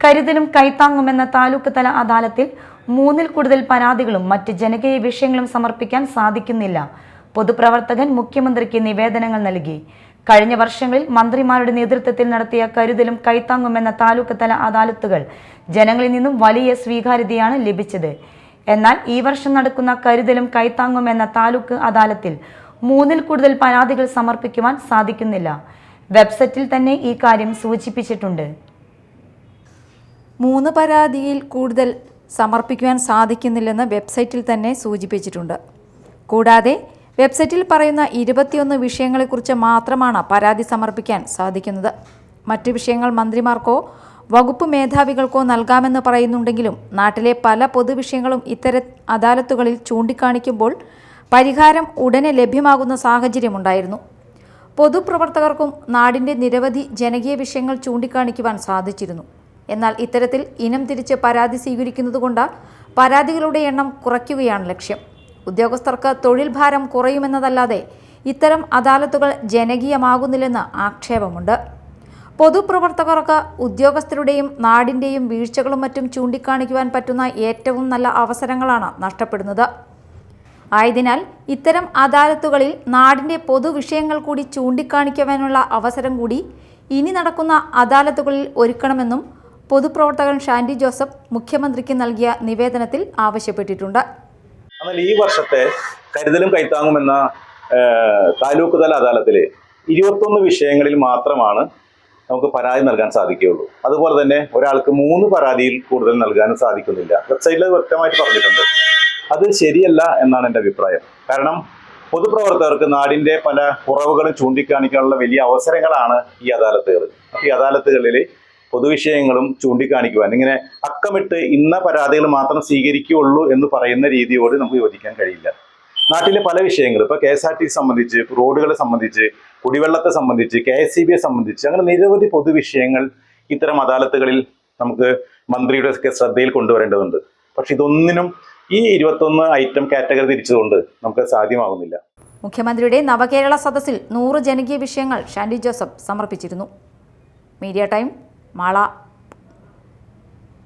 കരുതലും കൈത്താങ്ങുമെന്ന താലൂക്ക് തല അദാലത്തിൽ മൂന്നിൽ കൂടുതൽ പരാതികളും മറ്റ് ജനകീയ വിഷയങ്ങളും സമർപ്പിക്കാൻ സാധിക്കുന്നില്ല. പൊതുപ്രവർത്തകൻ മുഖ്യമന്ത്രിക്ക് നിവേദനങ്ങൾ നൽകി. കഴിഞ്ഞ വർഷങ്ങളിൽ മന്ത്രിമാരുടെ നേതൃത്വത്തിൽ നടത്തിയ കരുതലും കൈത്താങ്ങുമെന്ന താലൂക്ക് തല അദാലത്തുകൾ ജനങ്ങളിൽ നിന്നും വലിയ സ്വീകാര്യതയാണ് ലഭിച്ചത്. എന്നാൽ ഈ വർഷം നടക്കുന്ന കരുതലും കൈത്താങ്ങുമെന്ന താലൂക്ക് അദാലത്തിൽ മൂന്നിൽ കൂടുതൽ പരാതികൾ സമർപ്പിക്കുവാൻ സാധിക്കുന്നില്ല. വെബ്സൈറ്റിൽ തന്നെ ഈ കാര്യം സൂചിപ്പിച്ചിട്ടുണ്ട്. മൂന്ന് പരാതിയിൽ കൂടുതൽ സമർപ്പിക്കുവാൻ സാധിക്കുന്നില്ലെന്ന് വെബ്സൈറ്റിൽ തന്നെ സൂചിപ്പിച്ചിട്ടുണ്ട്. കൂടാതെ വെബ്സൈറ്റിൽ പറയുന്ന ഇരുപത്തിയൊന്ന് വിഷയങ്ങളെക്കുറിച്ച് മാത്രമാണ് പരാതി സമർപ്പിക്കാൻ സാധിക്കുന്നത്. മറ്റ് വിഷയങ്ങൾ മന്ത്രിമാർക്കോ വകുപ്പ് മേധാവികൾക്കോ നൽകാമെന്ന് പറയുന്നുണ്ടെങ്കിലും നാട്ടിലെ പല പൊതുവിഷയങ്ങളും ഇത്തരം അദാലത്തുകളിൽ ചൂണ്ടിക്കാണിക്കുമ്പോൾ പരിഹാരം ഉടനെ ലഭ്യമാകുന്ന സാഹചര്യമുണ്ടായിരുന്നു പൊതുപ്രവർത്തകർക്കും നാടിന്റെ നിരവധി ജനകീയ വിഷയങ്ങൾ ചൂണ്ടിക്കാണിക്കുവാൻ സാധിച്ചിരുന്നു. എന്നാൽ ഇത്തരത്തിൽ ഇനം തിരിച്ച് പരാതി സ്വീകരിക്കുന്നതുകൊണ്ട് പരാതികളുടെ എണ്ണം കുറയ്ക്കുകയാണ് ലക്ഷ്യം. ഉദ്യോഗസ്ഥർക്ക് തൊഴിൽ ഭാരം കുറയുമെന്നതല്ലാതെ ഇത്തരം അദാലത്തുകൾ ജനകീയമാകുന്നില്ലെന്ന് ആക്ഷേപമുണ്ട്. പൊതുപ്രവർത്തകർക്ക് ഉദ്യോഗസ്ഥരുടെയും നാടിന്റെയും വീഴ്ചകളും മറ്റും ചൂണ്ടിക്കാണിക്കുവാൻ പറ്റുന്ന ഏറ്റവും നല്ല അവസരങ്ങളാണ് നഷ്ടപ്പെടുന്നത്. ആയതിനാൽ ഇത്തരം അദാലത്തുകളിൽ നാടിന്റെ പൊതുവിഷയങ്ങൾ കൂടി ചൂണ്ടിക്കാണിക്കുവാനുള്ള അവസരം കൂടി ഇനി നടക്കുന്ന അദാലത്തുകളിൽ ഒരുക്കണമെന്നും പൊതുപ്രവർത്തകൻ ഷാൻഡി ജോസഫ് മുഖ്യമന്ത്രിക്ക് നൽകിയ നിവേദനത്തിൽ ആവശ്യപ്പെട്ടിട്ടുണ്ട്. എന്നാൽ ഈ വർഷത്തെ കരുതലും കൈത്താങ്ങും എന്ന താലൂക്ക് തല അദാലത്തിൽ ഇരുപത്തൊന്ന് വിഷയങ്ങളിൽ മാത്രമാണ് നമുക്ക് പരാതി നൽകാൻ സാധിക്കുകയുള്ളൂ. അതുപോലെ തന്നെ ഒരാൾക്ക് മൂന്ന് പരാതിയിൽ കൂടുതൽ നൽകാനും സാധിക്കുന്നില്ല. വെബ്സൈറ്റിൽ അത് വ്യക്തമായിട്ട് പറഞ്ഞിട്ടുണ്ട്. അത് ശരിയല്ല എന്നാണ് എന്റെ അഭിപ്രായം. കാരണം പൊതുപ്രവർത്തകർക്ക് നാടിന്റെ പല കുറവുകളും ചൂണ്ടിക്കാണിക്കാനുള്ള വലിയ അവസരങ്ങളാണ് ഈ അദാലത്തുകൾ. അപ്പോൾ ഈ അദാലത്തുകളിൽ പൊതുവിഷയങ്ങളും ചൂണ്ടിക്കാണിക്കുവാൻ. ഇങ്ങനെ അക്കമിട്ട് ഇന്ന പരാതികൾ മാത്രം സ്വീകരിക്കുകയുള്ളൂ എന്ന് പറയുന്ന രീതിയോട് നമുക്ക് യോജിക്കാൻ കഴിയില്ല. നാട്ടിലെ പല വിഷയങ്ങളും ഇപ്പോൾ കെ എസ് ആർ ടി സംബന്ധിച്ച് റോഡുകളെ സംബന്ധിച്ച് കുടിവെള്ളത്തെ സംബന്ധിച്ച് കെ എസ് സി ബിയെ സംബന്ധിച്ച് അങ്ങനെ നിരവധി പൊതുവിഷയങ്ങൾ ഇത്തരം അദാലത്തുകളിൽ നമുക്ക് മന്ത്രിയുടെ ഒക്കെ ശ്രദ്ധയിൽ കൊണ്ടുവരേണ്ടതുണ്ട്. പക്ഷെ ഇതൊന്നിനും ഈ ഇരുപത്തൊന്ന് ഐറ്റം കാറ്റഗറി തിരിച്ചതുകൊണ്ട് നമുക്ക് സാധ്യമാകുന്നില്ല മുഖ്യമന്ത്രിയുടെ നവകേരള സദസ്സിൽ നൂറ് ജനകീയ വിഷയങ്ങൾ ഷാൻഡി ജോസഫ് സമർപ്പിച്ചിരുന്നു. Media time 麻辣。